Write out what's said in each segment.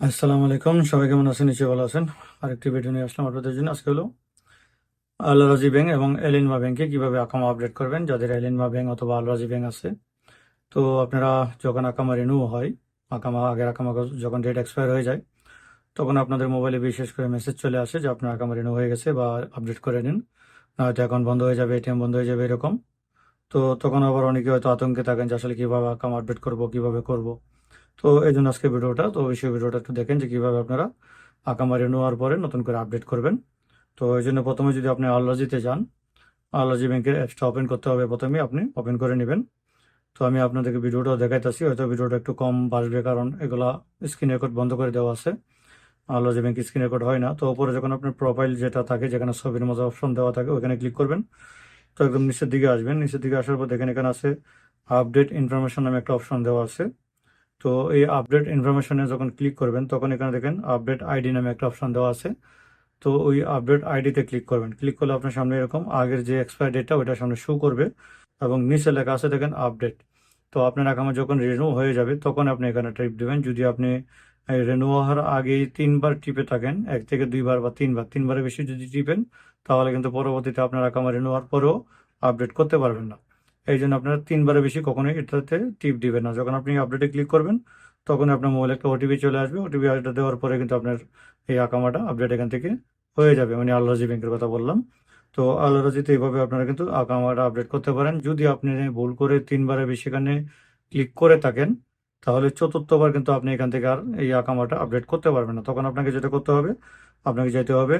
আসসালামু আলাইকুম। সবাই কেমন আছেন? নিশ্চয়ই ভালো আছেন। আরেকটি ভিডিও নিয়ে আসলাম আপনাদের জন্য। আজকে হলো আল রাজি ব্যাংক এবং এলিনমা ব্যাংকে কীভাবে আকামা আপডেট করবেন। যাদের এলিনমা ব্যাংক অথবা আল রাজি ব্যাংক আছে, তো আপনারা যখন আকামা রিনিউ হয়, আকামা, আগের আকামা যখন ডেট এক্সপায়ার হয়ে যায়, তখন আপনাদের মোবাইলে বিশেষ করে মেসেজ চলে আসে যে, আপনার আকামা রিনিউ হয়ে গেছে বা আপডেট করে নিন। নয়তো অ্যাকাউন্ট বন্ধ হয়ে যাবে এটিএম বন্ধ হয়ে যাবে, এরকম। তো তখন আবার অনেকে হয়তো আতঙ্কে থাকেন যে, আসলে কীভাবে আকামা আপডেট করব, কীভাবে করব। তো এই জন্য আজকে ভিডিওটা, তো সেই ভিডিওটা একটু দেখেন যে কীভাবে আপনারা আকামা রিনিউয়ার পরে নতুন করে আপডেট করবেন। তো এই জন্য প্রথমে যদি আপনি আল্লাজিতে যান আল্লাজি ব্যাংকের অ্যাপসটা ওপেন করতে হবে প্রথমে, আপনি ওপেন করে নেবেন। তো আমি আপনাদেরকে ভিডিওটা দেখাইতেছি, হয়তো ভিডিওটা একটু কম বাসবে কারণ এগুলা স্ক্রিন রেকর্ড বন্ধ করে দেওয়া আছে। আল্লাজি ব্যাংক স্ক্রিন রেকর্ড হয় না, তো ওপরে যখন আপনার প্রোফাইল যেটা থাকে, যেখানে ছবির মতো অপশন দেওয়া থাকে, ওখানে ক্লিক করবেন। তো একদম নিচের দিকে আসবেন, নিচের দিকে আসার পর দেখেন এখানে আছে আপডেট ইনফরমেশন নামে একটা অপশন দেওয়া আছে। তো এই আপডেট ইনফরমেশনে যখন ক্লিক করবেন, তখন এখানে দেখেন আপডেট আইডি নামে একটা অপশন দেওয়া আছে। তো ওই আপডেট আইডিতে ক্লিক করবেন। ক্লিক করলে আপনার সামনে এরকম আগের যে এক্সপায়ার ডেটটা ওইটা সামনে শো করবে এবং নিচে লেখা আছে দেখেন আপডেট তো আপনার অ্যাকাউন্ট যখন রিনিউ হয়ে যাবে, তখন আপনি এখানে টিপ দেবেন। যদি আপনি রিনিউ হওয়ার আগেই তিনবার টিপে থাকেন, এক থেকে দুইবার বা তিনবার, তিনবারের বেশি যদি টিপেন তাহলে কিন্তু পরবর্তীতে আপনার অ্যাকাউন্ট রিনিউ হওয়ার পরেও আপডেট করতে পারবেন না। এই জন্য আপনারা তিনবারের বেশি কখনোই এটাতে টিপ দিবেন না। যখন আপনি আপডেটে ক্লিক করবেন, তখন আপনার মোবাইলে একটা ওটিপি চলে আসবে। ওটিপি এটা দেওয়ার পরে কিন্তু আপনার এই আকামাটা আপডেট এখান থেকে হয়ে যাবে। মানে আল্লাহজি ব্যাংকের কথা বললাম। তো আল্লাহজিতে এইভাবে আপনারা কিন্তু আকামাটা আপডেট করতে পারেন। যদি আপনি ভুল করে তিনবারের বেশি এখানে ক্লিক করে থাকেন, তাহলে চতুর্থবার কিন্তু আপনি এখান থেকে আর এই আকামাটা আপডেট করতে পারবেন না। তখন আপনাকে যেটা করতে হবে, আপনাকে যেতে হবে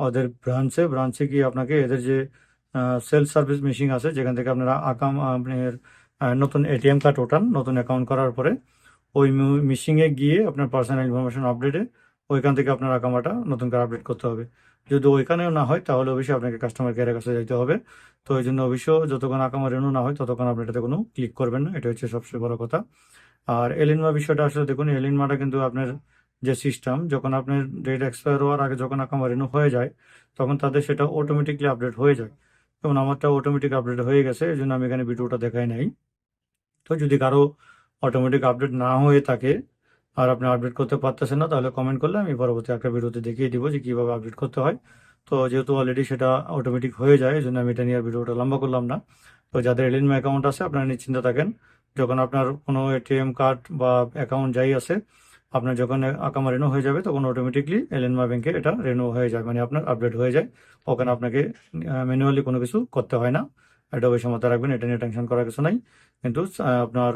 ওদের ব্রাঞ্চে ব্রাঞ্চে গিয়ে আপনাকে এদের যে সেলফ সার্ভিস মেশিন আছে, যেখান থেকে আপনারা আকাম, আপনার নতুন এটিএম কার্ড ওঠান, নতুন অ্যাকাউন্ট করার পরে ওই মেশিনে গিয়ে আপনার পার্সোনাল ইনফরমেশন আপডেটে ওইখান থেকে আপনার আকামাটা নতুন করে আপডেট করতে হবে। যদি ওইখানেও না হয়, তাহলে অবশ্যই আপনাকে কাস্টমার কেয়ারের কাছে যেতে হবে। তো এই জন্য অবশ্য যতক্ষণ আকামা রেনু না হয়, ততক্ষণ আপনি এটাতে কোনো ক্লিক করবেন না এটা হচ্ছে সবচেয়ে বড় কথা। আর এলিনমা বিষয়টা আসলে দেখুন এলিনমাটা কিন্তু আপনার যে সিস্টেম যখন আপনার ডেট এক্সপায়ার হওয়ার আগে যখন আকামা রেনু হয়ে যায়, তখন তাদের সেটা অটোমেটিকলি আপডেট হয়ে যায়। যেমন আমারটা অটোমেটিক আপডেট হয়ে গেছে এই জন্য আমি এখানে ভিডিওটা দেখাই নাই। তো যদি কারও অটোমেটিক আপডেট না হয়ে থাকে আর আপনি আপডেট করতে পারতেছেন না, তাহলে কমেন্ট করলে আমি পরবর্তী একটা ভিডিওতে দেখিয়ে দিব যে কীভাবে আপডেট করতে হয়। তো যেহেতু অলরেডি সেটা অটোমেটিক হয়ে যায় এই জন্য আমি এটা নিয়ে ভিডিওটা লম্বা করলাম না। তো যাদের এলিনমা অ্যাকাউন্ট আছে, আপনারা নিশ্চিন্ত থাকেন। যখন আপনার কোনো এটিএম কার্ড বা অ্যাকাউন্ট যাই আছে আপনার যখন আকামা রেনু হয়ে যাবে, তখন অটোমেটিকলি এলিনমা ব্যাংকে এটা রেনু হয়ে যায় মানে আপনার আপডেট হয়ে যায়। ওখানে আপনাকে ম্যানুয়ালি কোনো কিছু করতে হয় না। এটা অবশ্যই মাথায় রাখবেন, এটা নিয়ে টেনশন করার কিছু নাই। কিন্তু আপনার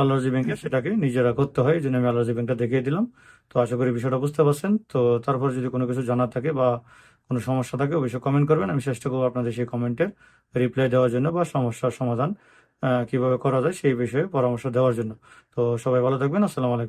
আল্লাহজি ব্যাংকে সেটাকে নিজেরা করতে হয় জন্য আমি আল্লাহজি ব্যাংকটা দেখিয়ে দিলাম। তো আশা করি বিষয়টা বুঝতে পারছেন। তো তারপর যদি কোনো কিছু জানার থাকে বা কোনো সমস্যা থাকে, অবশ্যই কমেন্ট করবেন। আমি চেষ্টা করব আপনাদের সেই কমেন্টের রিপ্লাই দেওয়ার জন্য বা সমস্যার সমাধান কীভাবে করা যায় সেই বিষয়ে পরামর্শ দেওয়ার জন্য। তো সবাই ভালো থাকবেন। আসসালামু আলাইকুম।